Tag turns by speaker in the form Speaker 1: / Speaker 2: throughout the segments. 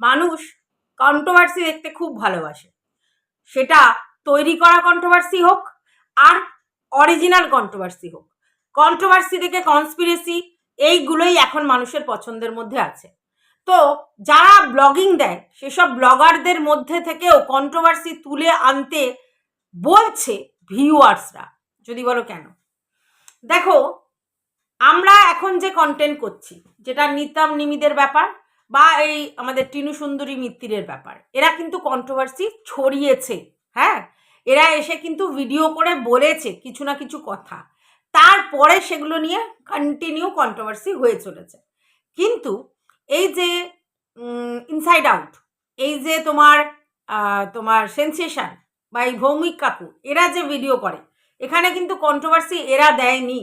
Speaker 1: মানুষ কন্ট্রোভার্সি দেখতে খুব ভালোবাসে। সেটা তৈরি করা কন্ট্রোভার্সি হোক আর অরিজিনাল কন্ট্রোভার্সি হোক। কন্ট্রোভার্সি থেকে কনস্পিরেসি এইগুলোই এখন মানুষের পছন্দের মধ্যে আছে। তো যারা ব্লগিং দেয়, সেসব ব্লগারদের মধ্যে থেকেও কন্ট্রোভার্সি তুলে আনতে বলছে ভিউয়ার্সরা যদি বলো কেন? দেখো, আমরা এখন যে কন্টেন্ট করছি, যেটা নিতাম নিমিদের ব্যাপার বা এই আমাদের টিনু সুন্দরী মিত্তিরের ব্যাপার। এরা কিন্তু কন্ট্রোভার্সি ছড়িয়েছে হ্যাঁ? এরা এসে কিন্তু ভিডিও করে বলেছে কিছু না কিছু কথা। তারপরে সেগুলো নিয়ে কন্টিনিউ কন্ট্রোভার্সি হয়ে চলেছে। কিন্তু এই যে ইনসাইড আউট এই যে তোমার তোমার সেন্সেশন বা এই ভৌমিক কাকু, এরা যে ভিডিও করে, এখানে কিন্তু কন্ট্রোভার্সি এরা দেয়নি।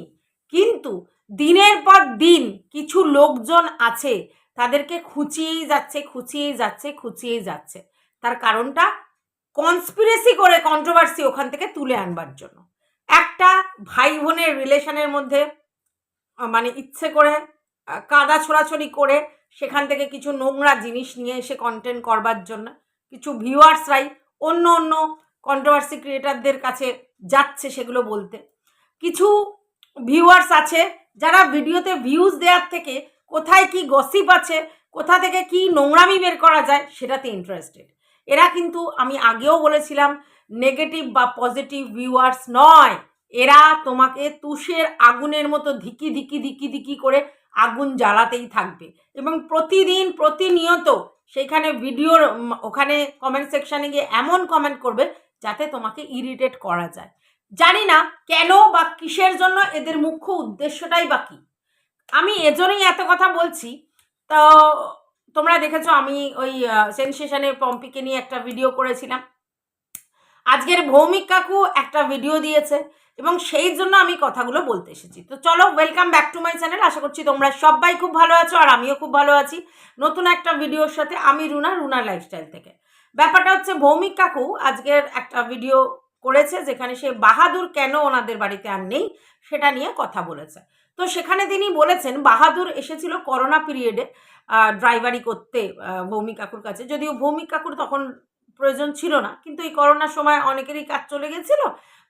Speaker 1: কিন্তু দিনের পর দিন কিছু লোকজন আছে তাদেরকে খুঁচিয়েই যাচ্ছে খুঁচিয়েই যাচ্ছে খুঁচিয়েই যাচ্ছে। তার কারণটা কনস্পিরেসি করে কন্ট্রোভার্সি ওখান থেকে তুলে আনবার জন্য। একটা ভাই বোনের রিলেশনের মধ্যে মানে ইচ্ছে করে কাদা ছোড়াছড়ি করে সেখান থেকে কিছু নোংরা জিনিস নিয়ে এসে কন্টেন্ট করবার জন্য, কিছু ভিউয়ার্সরাই অন্য অন্য কন্ট্রোভার্সি ক্রিয়েটারদের কাছে যাচ্ছে সেগুলো বলতে। কিছু ভিউয়ার্স আছে যারা ভিডিওতে ভিউজ দেওয়ার থেকে কোথায় কি গসিপ আছে, কোথা থেকে কি নোংরামি বের করা যায় সেটাতে ইন্টারেস্টেড এরা কিন্তু, আমি আগেও বলেছিলাম নেগেটিভ বা পজিটিভ ভিউয়ার্স নয়। এরা তোমাকে তুষের আগুনের মতো ধিকি ধিকি ধিকি ধিকি করে আগুন জ্বালাতেই থাকবে। এবং প্রতিদিন, প্রতিনিয়ত সেখানে ভিডিওর ওখানে কমেন্ট সেকশানে গিয়ে এমন কমেন্ট করবে যাতে তোমাকে ইরিটেট করা যায়। জানি না কেন বা কিসের জন্য এদের মুখ্য উদ্দেশ্যটাই বা কী। আমি এজন্যই এত কথা বলছি। তো তোমরা দেখেছ আমি ওই সেনসেশনের পম্পিকে নিয়ে একটা ভিডিও করেছিলাম। আজকের ভৌমিক কাকু একটা ভিডিও দিয়েছে এবং সেই জন্য আমি কথাগুলো বলতে এসেছি। তো চলো welcome back to my channel আশা করছি তোমরা সবাই খুব ভালো আছো আর আমিও খুব ভালো আছি। নতুন একটা ভিডিওর সাথে আমি রুনা রুনা লাইফস্টাইল থেকে। ব্যাপারটা হচ্ছে, ভৌমিক কাকু আজকের একটা ভিডিও করেছে, যেখানে সে বাহাদুর কেন ওনাদের বাড়িতে আর নেই, সেটা নিয়ে কথা বলেছে। তো সেখানে তিনি বলেছেন, বাহাদুর এসেছিল করোনা পিরিয়ডে ড্রাইভারি করতে ভৌমিক কাকুর কাছে। যদিও ভৌমিক কাকুর তখন প্রয়োজন ছিল না, কিন্তু এই করোনার সময় অনেকেরই কাজ চলে গেছিল,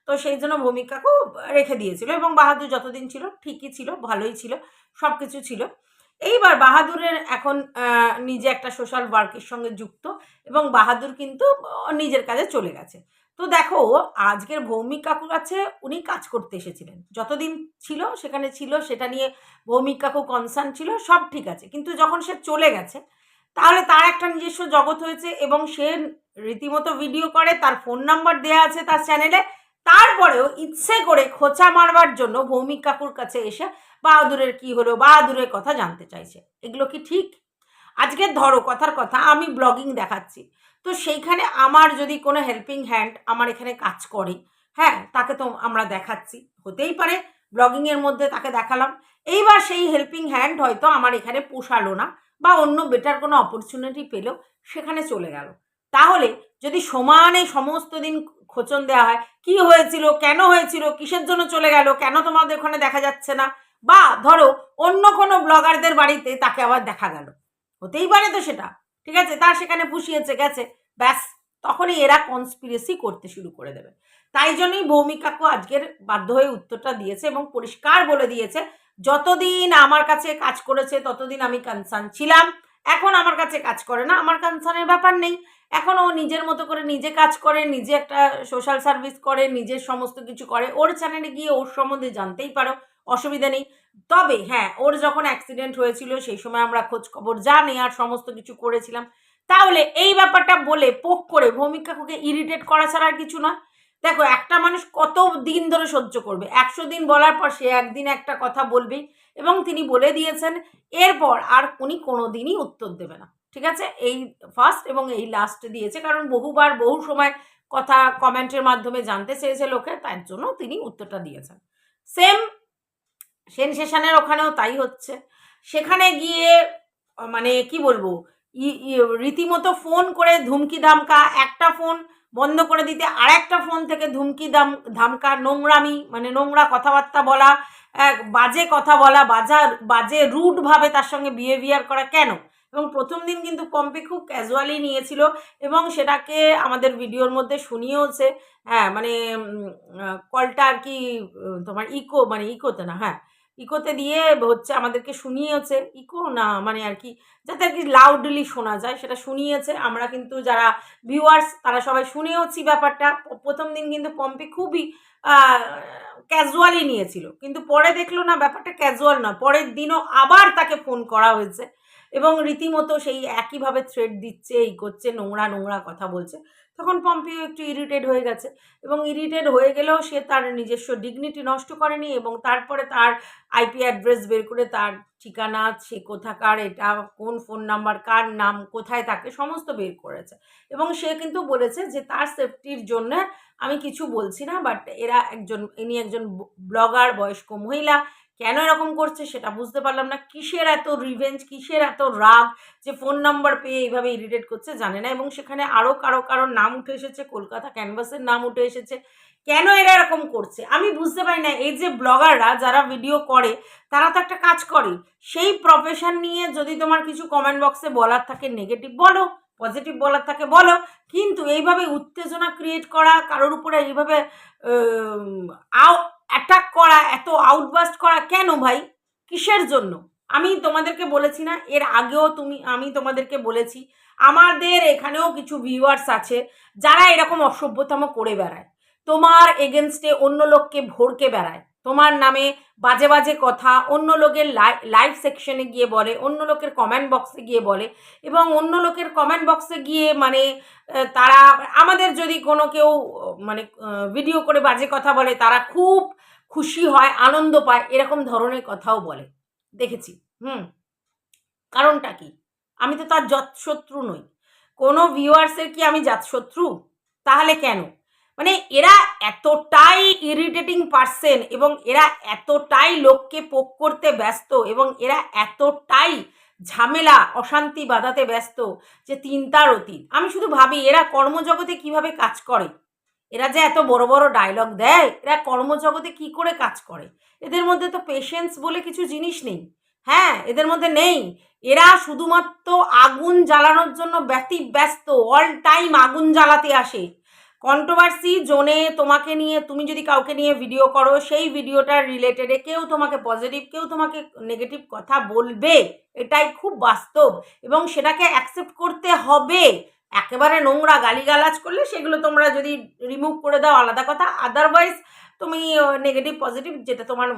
Speaker 1: তো সেই জন্য ভৌমিক কাকু রেখে দিয়েছিল এবং বাহাদুর যতদিন ছিল, ঠিকই ছিল, ভালোই ছিল সব কিছু ছিল। এইবার বাহাদুরের এখন নিজে একটা সোশ্যাল ওয়ার্কের সঙ্গে যুক্ত এবং বাহাদুর কিন্তু নিজের কাজে চলে গেছে। তো দেখো, আজকের ভৌমিক কাকুর কাছে উনি কাজ করতে এসেছিলেন। যতদিন ছিল, সেখানে ছিল, সেটা নিয়ে ভৌমিক কাকু কনসার্ন ছিল, সব ঠিক আছে। কিন্তু যখন সে চলে গেছে, তাহলে তার একটা নিজস্ব জগৎ হয়েছে এবং সে রীতিমতো ভিডিও করে, তার ফোন নাম্বার দেওয়া আছে তার চ্যানেলে তারপরেও ইচ্ছে করে খোঁচা মারবার জন্য ভৌমিক কাকুর কাছে এসে বাহাদুরের কি হলো, বাহাদুরের কথা জানতে চাইছে। এগুলো কি ঠিক? আজকে ধরো, কথার কথা, আমি ব্লগিং দেখাচ্ছি। তো সেইখানে আমার যদি কোনো হেল্পিং হ্যান্ড আমার এখানে কাজ করে হ্যাঁ তাকে তো আমরা দেখাচ্ছি। হতেই পারে ব্লগিংয়ের মধ্যে তাকে দেখালাম। এইবার সেই হেল্পিং হ্যান্ড হয়তো আমার এখানে পোষালো না বা অন্য বেটার কোনো অপরচুনিটি পেল, সেখানে চলে গেল। তাহলে যদি সমানে সমস্ত দিন খোঁচন দেওয়া হয়, কি হয়েছিল, কেন হয়েছিল, কিসের জন্য চলে গেল, কেন তোমাদের ওখানে দেখা যাচ্ছে না? বা ধরো, অন্য কোনো ব্লগারদের বাড়িতে তাকে আবার দেখা গেল। হতেই পারে তো সেটা। ঠিক আছে? তার সেখানে পুষিয়েছে গেছে। ব্যাস, তখনই এরা কনস্পিরেসি করতে শুরু করে দেবে। তাই জন্যই ভৌমিক কাকু আজকের বাধ্য হয়ে উত্তরটা দিয়েছে এবং পরিষ্কার বলে দিয়েছে, যতদিন আমার কাছে কাজ করেছে, ততদিন আমি কনসার্ন ছিলাম। এখন আমার কাছে কাজ করে না, আমার কনসার্নের ব্যাপার নেই। এখন ও নিজের মতো করে নিজে কাজ করে, নিজে একটা সোশ্যাল সার্ভিস করে, নিজের সমস্ত কিছু করে। ওর চ্যানেলে গিয়ে ওর সম্বন্ধে জানতেই পারো। অসুবিধা নেই। তবে হ্যাঁ ওর যখন অ্যাক্সিডেন্ট হয়েছিল, সেই সময় আমরা খোঁজ খবর জানি আর সমস্ত কিছু করেছিলাম। তাহলে এই ব্যাপারটা বলে পোক করে ভৌমিক কাকুকে ইরিটেট করা ছাড়া আর কিছু না দেখো, একটা মানুষ কত দিন ধরে সহ্য করবে? একশো দিন বলার পর সে একদিন একটা কথা বলবেই এবং তিনি বলে দিয়েছেন, এরপর আর উনি কোনো দিনই উত্তর দেবে না। ঠিক আছে? এই ফার্স্ট এবং এই লাস্ট দিয়েছে। কারণ বহুবার, বহু সময় কথা কমেন্টের মাধ্যমে জানতে চেয়েছে লোকে, তার জন্য তিনি উত্তরটা দিয়েছেন। সেম সেনসেশনের ওখানেও তাই হচ্ছে। সেখানে গিয়ে মানে কি বলব রীতিমতো ফোন করে ধুমকি ধামকা, একটা ফোন বন্ধ করে দিতে আর একটা ফোন থেকে ধুমকি দাম, ধামকা, নোংরামি মানে নোংরা কথাবার্তা বলা বাজে কথা বলা, বাজা, বাজে রুডভাবে তার সঙ্গে বিহেভিয়ার করা কেন? এবং প্রথম দিন কিন্তু পম্পি খুব ক্যাজুয়ালি নিয়েছিল এবং সেটাকে আমাদের ভিডিওর মধ্যে শুনিয়েওছে। হ্যাঁ মানে কলটা আর কি তোমার ইকো মানে ইকোতে না হ্যাঁ ইকোতে দিয়ে হচ্ছে আমাদেরকে শুনিয়েছে। ইকো? না মানে আর কি, যাতে আর কি লাউডলি শোনা যায়, সেটা শুনিয়েছে। আমরা কিন্তু যারা ভিউয়ার্স তারা সবাই শুনেওছি ব্যাপারটা। প্রথম দিন কিন্তু পম্পি খুবই ক্যাজুয়ালি নিয়েছিল। কিন্তু পরে দেখল না, ব্যাপারটা ক্যাজুয়াল না পরের দিনও আবার তাকে ফোন করা হয়েছে। এবং রীতিমতো সেই একইভাবে থ্রেড দিচ্ছে, এই করছে, নোংরা নোংরা কথা বলছে। তখন পম্পিও একটু ইরিটেড হয়ে গেছে এবং ইরিটেড হয়ে গেলেও সে তার নিজস্ব ডিগনিটি নষ্ট করেনি এবং তারপরে তার আইপি অ্যাড্রেস বের করে তার ঠিকানা, সে কোথাকার, এটা, কোন ফোন নাম্বার কার নাম, কোথায় থাকে সমস্ত বের করেছে। এবং সে কিন্তু বলেছে যে তার সেফটির জন্য আমি কিছু বলছি না বাট এরা একজন, ইনি একজন ব্লগার, বয়স্ক মহিলা কেন এরকম করছে সেটা বুঝতে পারলাম না। কিসের এত রিভেঞ্জ কিসের এত রাগ যে ফোন নাম্বার পেয়ে এইভাবে ইরিটেট করছে জানে না। এবং সেখানে আরও কারও কারোর নাম উঠে এসেছে, কলকাতা ক্যানভাসের নাম উঠে এসেছে। কেন এরা এরকম করছে? আমি বুঝতে পারি না। এই যে ব্লগাররা যারা ভিডিও করে, তারা তো একটা কাজ করে। সেই প্রফেশন নিয়ে যদি তোমার কিছু কমেন্ট বক্সে বলার থাকে নেগেটিভ বলো পজিটিভ বলার থাকে, বলো। কিন্তু এইভাবে উত্তেজনা ক্রিয়েট করা, কারোর উপরে এইভাবে আউ অ্যাটাক করা, এত আউটবাস্ট করা কেন ভাই? কিসের জন্য? আমি তোমাদেরকে বলেছি না, এর আগেও তুমি, আমি তোমাদেরকে বলেছি, আমাদের এখানেও কিছু ভিউয়ার্স আছে যারা এরকম অসভ্যতম করে বেড়ায়। তোমার এগেনস্টে অন্য লোককে ভরকে বেড়ায়। তোমার নামে বাজে বাজে কথা, অন্য লোকের লাইভ সেকশনে গিয়ে বলে, অন্য লোকের কমেন্ট বক্সে গিয়ে বলে এবং অন্য লোকের কমেন্ট বক্সে গিয়ে মানে তারা, আমাদের যদি কোনো কেউ মানে ভিডিও করে বাজে কথা বলে, তারা খুব খুশি হয়, আনন্দ পায়, এরকম ধরনের কথাও বলে। দেখেছি। হুম। কারণটা কি? আমি তো তার যৎশত্রু নই। কোনো ভিউয়ার্সের কি আমি জাতশত্রু? তাহলে কেন? মানে এরা এতটাই ইরিটেটিং পার্সেন এবং এরা এতটাই লোককে পোক করতে ব্যস্ত এবং এরা এতটাই ঝামেলা, অশান্তি বাঁধাতে ব্যস্ত যে তিনটার অতীত। আমি শুধু ভাবি, এরা কর্মজগতে কীভাবে কাজ করে? এরা যে এত বড় বড় ডায়লগ দেয়, এরা কর্মজগতে কি করে কাজ করে? এদের মধ্যে তো পেশেন্স বলে কিছু জিনিস নেই। হ্যাঁ এদের মধ্যে নেই। এরা শুধুমাত্র আগুন জ্বালানোর জন্য ব্যতি ব্যস্ত অল টাইম আগুন জ্বালাতে আসে। কন্ট্রোভার্সি জোনে তোমাকে নিয়ে, তুমি যদি কাউকে নিয়ে ভিডিও করো, সেই ভিডিওটার রিলেটেডে কেউ তোমাকে পজিটিভ কেউ তোমাকে নেগেটিভ কথা বলবে। এটাই খুব বাস্তব এবং সেটাকে অ্যাকসেপ্ট করতে হবে। একেবারে নোংরা গালিগালাজ করলে সেগুলো তোমরা যদি রিমুভ করে দাও, আলাদা কথা। আদারওয়াইজ তুমি নেগেটিভ পজিটিভ যেটা তোমার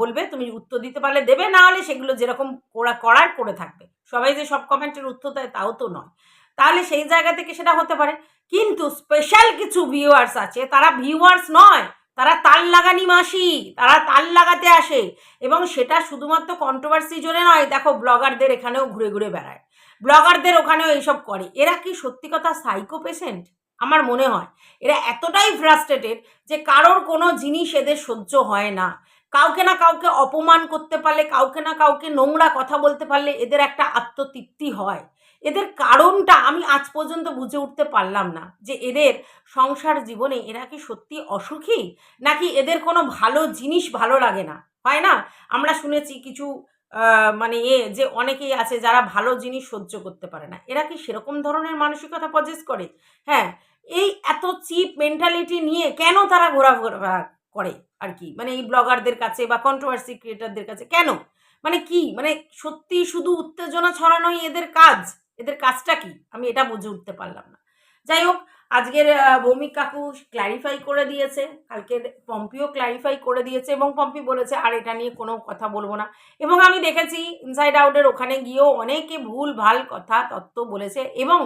Speaker 1: বলবে, তুমি উত্তর দিতে পারলে দেবে, না হলে সেগুলো যেরকম করা, করার করে থাকবে। সবাই যে সব কমেন্টের উত্তর দেয়, তাও তো নয়। তাহলে সেই জায়গা থেকে সেটা হতে পারে। কিন্তু স্পেশাল কিছু ভিউয়ার্স আছে, তারা ভিউয়ার্স নয়, তারা তাল লাগানি মাসি, তারা তাল লাগাতে আসে। এবং সেটা শুধুমাত্র কন্ট্রোভার্সি জন্য নয়, দেখো ব্লগারদের এখানেও ঘুরে ঘুরে বেড়ায়। ব্লগারদের ওখানেও এইসব করে। এরা কি সত্যি কথা সাইকো পেশেন্ট আমার মনে হয়। এরা এতটাই ফ্রাস্ট্রেটেড যে কারোর কোনো জিনিস এদের সহ্য হয় না। কাউকে না কাউকে অপমান করতে পারলে, কাউকে না কাউকে নোংরা কথা বলতে পারলে এদের একটা আত্মতৃপ্তি হয়। এদের কারণটা আমি আজ পর্যন্ত বুঝে উঠতে পারলাম না যে এদের সংসার জীবনে এরা কি সত্যি অসুখী? নাকি এদের কোনো ভালো জিনিস ভালো লাগে না? হয় না? আমরা শুনেছি কিছু মানে এ যে অনেকেই আছে যারা ভালো জিনিস সহ্য করতে পারে না। এরা কি সেরকম ধরনের মানসিকতা পজেস করে? হ্যাঁ এই এত চিপ মেন্টালিটি নিয়ে কেন তারা ঘোরাফেরা করে আর কি? মানে এই ব্লগারদের কাছে বা কন্ট্রোভার্সি ক্রিয়েটারদের কাছে কেন? মানে কি? মানে সত্যি শুধু উত্তেজনা ছড়ানোই এদের কাজ? এদের কাজটা কি? আমি এটা বুঝে উঠতে পারলাম না। যাই হোক আজকের ভৌমিক কাকু ক্ল্যারিফাই করে দিয়েছে কালকের পম্পিও ক্ল্যারিফাই করে দিয়েছে এবং পম্পি বলেছে, আর এটা নিয়ে কোনো কথা বলব না। এবং আমি দেখেছি ইনসাইড আউটের ওখানে গিয়েও অনেকে ভুল, ভালো কথা, তত্ত্ব বলেছে এবং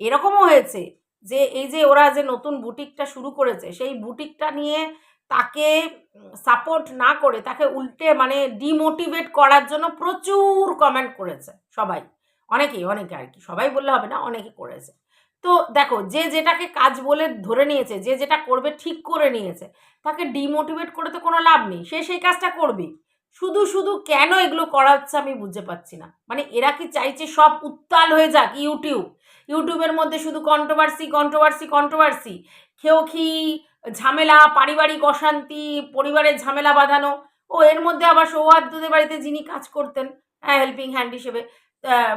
Speaker 1: এরকমও হয়েছে যে এই যে ওরা যে নতুন বুটিকটা শুরু করেছে, সেই বুটিকটা নিয়ে তাকে সাপোর্ট না করে, তাকে উল্টে মানে ডিমোটিভেট করার জন্য প্রচুর কমেন্ট করেছে সবাই। অনেকেই, অনেকে আর কি, সবাই বললে হবে না, অনেকে করেছে। তো দেখো, যে যেটাকে কাজ বলে ধরে নিয়েছে, যে যেটা করবে ঠিক করে নিয়েছে, তাকে ডিমোটিভেট করে তো কোনো লাভ নেই, সে সেই কাজটা করবে শুধু শুধু কেন এগুলো করা হচ্ছে আমি বুঝতে পারছি না। মানে এরা কি চাইছে সব উত্তাল হয়ে যাক ইউটিউব? ইউটিউবের মধ্যে শুধু কন্ট্রোভার্সি কন্ট্রোভার্সি কন্ট্রোভার্সি খেউখি ঝামেলা, পারিবারিক অশান্তি পরিবারের ঝামেলা বাঁধানো। ও, এর মধ্যে আবার সৌহার্দ্যদের বাড়িতে যিনি কাজ করতেন হ্যাঁ হেল্পিং হ্যান্ড হিসেবে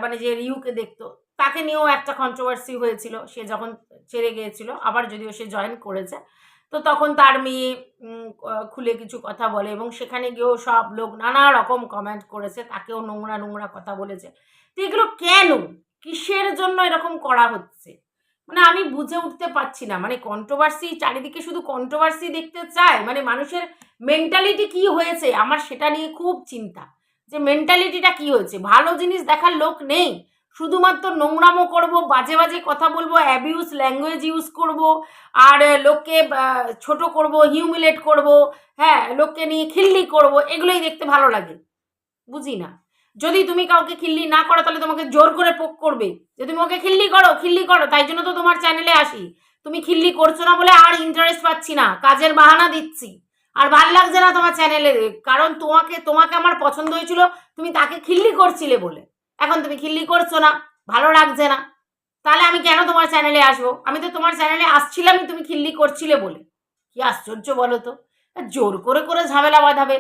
Speaker 1: মানে যে রিউকে দেখতো তাকে নিয়েও একটা কন্ট্রোভার্সি হয়েছিল। সে যখন ছেড়ে গিয়েছিল, আবার যদিও সে জয়েন করেছে, তো তখন তার মেয়ে খুলে কিছু কথা বলে এবং সেখানে গিয়েও সব লোক নানা রকম কমেন্ট করেছে, তাকেও নোংরা নোংরা কথা বলেছে। তো এগুলো কেন? কিসের জন্য এরকম করা হচ্ছে? মানে আমি বুঝে উঠতে পারছি না। মানে কন্ট্রোভার্সি চারিদিকে শুধু কন্ট্রোভার্সি দেখতে চায়? মানে মানুষের মেন্টালিটি কি হয়েছে? আমার সেটা নিয়ে খুব চিন্তা। যে মেন্টালিটিটা কি হয়েছে? ভালো জিনিস দেখার লোক নেই। শুধুমাত্র নোংরামো করব, বাজে বাজে কথা বলব অ্যাবিউজ ল্যাঙ্গুয়েজ ইউজ করব, আর লোককে ছোট করব হিউমিলেট করব হ্যাঁ লোককে নিয়ে খিল্লি করব, এগুলোই দেখতে ভালো লাগে, বুঝি না? যদি তুমি কাউকে খিল্লি না করো, তাহলে তোমাকে জোর করে পোক করবে। যে তুমি ওকে খিল্লি করো খিল্লি করো, তাই জন্য তো তোমার চ্যানেলে আসি। তুমি খিল্লি করছ না বলে আর ইন্টারেস্ট পাচ্ছি না, কাজের বাহানা দিচ্ছি। আর ভালো লাগছে না তোমার চ্যানেলে কারণ তোমাকে তোমাকে আমার পছন্দ হয়েছিল, তুমি তাকে খিল্লি করছিলে বলে। এখন তুমি খিল্লি করছ না, ভালো লাগছে না। তাহলে আমি কেন তোমার চ্যানেলে আসব? আমি তো তোমার চ্যানেলে আসছিলামই, তুমি খিল্লি করছিলে বলে। কি আশ্চর্য বলো তো? জোর করে করে ঝামেলা বাঁধাবে।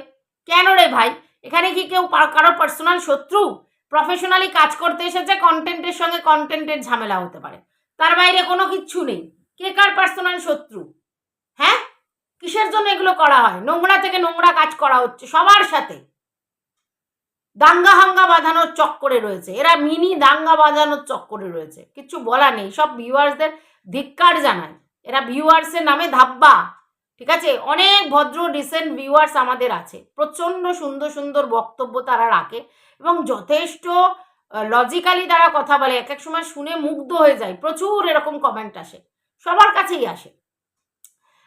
Speaker 1: কেন রে ভাই? এখানে কি কেউ কারোর পার্সোনাল শত্রু? প্রফেশনালি কাজ করতে এসেছে কন্টেন্টের সঙ্গে কন্টেন্টের ঝামেলা হতে পারে। তার বাইরে কোনো কিচ্ছু নেই। কে কার পার্সোনাল শত্রু? হ্যাঁ? কিসের জন্য এগুলো করা হয়? নোংরা থেকে নোংরা কাজ করা হচ্ছে সবার সাথে। দাঙ্গা হাঙ্গা বাঁধানোর চক্করে রয়েছে। এরা মিনি দাঙ্গা বাঁধানোর চক্করে রয়েছে। কিচ্ছু বলা নেই। সব ভিউয়ার্সদের ধিক্কার জানায় এরা ভিউয়ার্সের নামে ধাব্বা ঠিক আছে? অনেক ভদ্র রিসেন্ট ভিউয়ার্স আমাদের আছে। প্রচণ্ড সুন্দর সুন্দর বক্তব্য তারা রাখে এবং যথেষ্ট লজিক্যালি তারা কথা বলে। এক এক সময় শুনে মুগ্ধ হয়ে যায়। প্রচুর এরকম কমেন্ট আসে। সবার কাছেই আসে।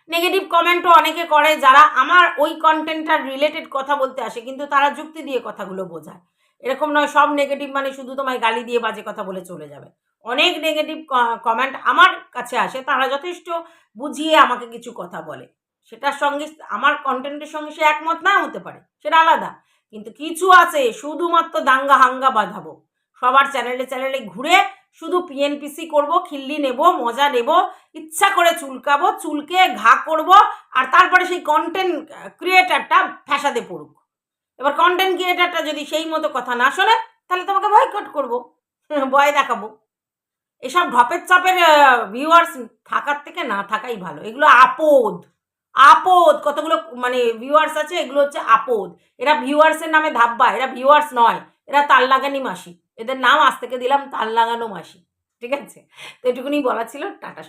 Speaker 1: নেগেটিভ কমেন্টও অনেকে করে যারা আমার ওই কন্টেন্টটার রিলেটেড কথা বলতে আসে, কিন্তু তারা যুক্তি দিয়ে কথাগুলো বোঝায়। এরকম নয়, সব নেগেটিভ মানে শুধু তোমায় গালি দিয়ে বাজে কথা বলে চলে যাবে। অনেক নেগেটিভ কমেন্ট আমার কাছে আসে, তারা যথেষ্ট বুঝিয়ে আমাকে কিছু কথা বলে। সেটার সঙ্গে আমার কন্টেন্টের সঙ্গে সে একমত না হতে পারে, সেটা আলাদা। কিন্তু কিছু আছে, শুধুমাত্র দাঙ্গা হাঙ্গা বাঁধাবো। সবার চ্যানেলে চ্যানেলে ঘুরে শুধু পিএনপিসি করব, খিল্লি নেব, মজা নেব, ইচ্ছা করে চুলকাবো, চুলকে ঘা করব, আর তারপরে সেই কন্টেন্ট ক্রিয়েটারটা ফ্যাসাদে পড়ুক। এবার কন্টেন্ট ক্রিয়েটারটা যদি সেই মতো কথা না শোনে, তাহলে তোমাকে বয়কট করব, ভয় দেখাবো। এসব ঢপের চাপের ভিউয়ার্স থাকার থেকে না থাকাই ভালো। এগুলো আপদ আপদ। কতগুলো মানে ভিউয়ার্স আছে, এগুলো হচ্ছে আপদ। এরা ভিউয়ার্সের নামে ধাব্বা এরা ভিউয়ার্স নয়, এরা তাল লাগানি মাসি। এদের নাম আজ থেকে দিলাম তাল লাগানো মাসি। ঠিক আছে? তো এটুকুনি বলা ছিল, টাটা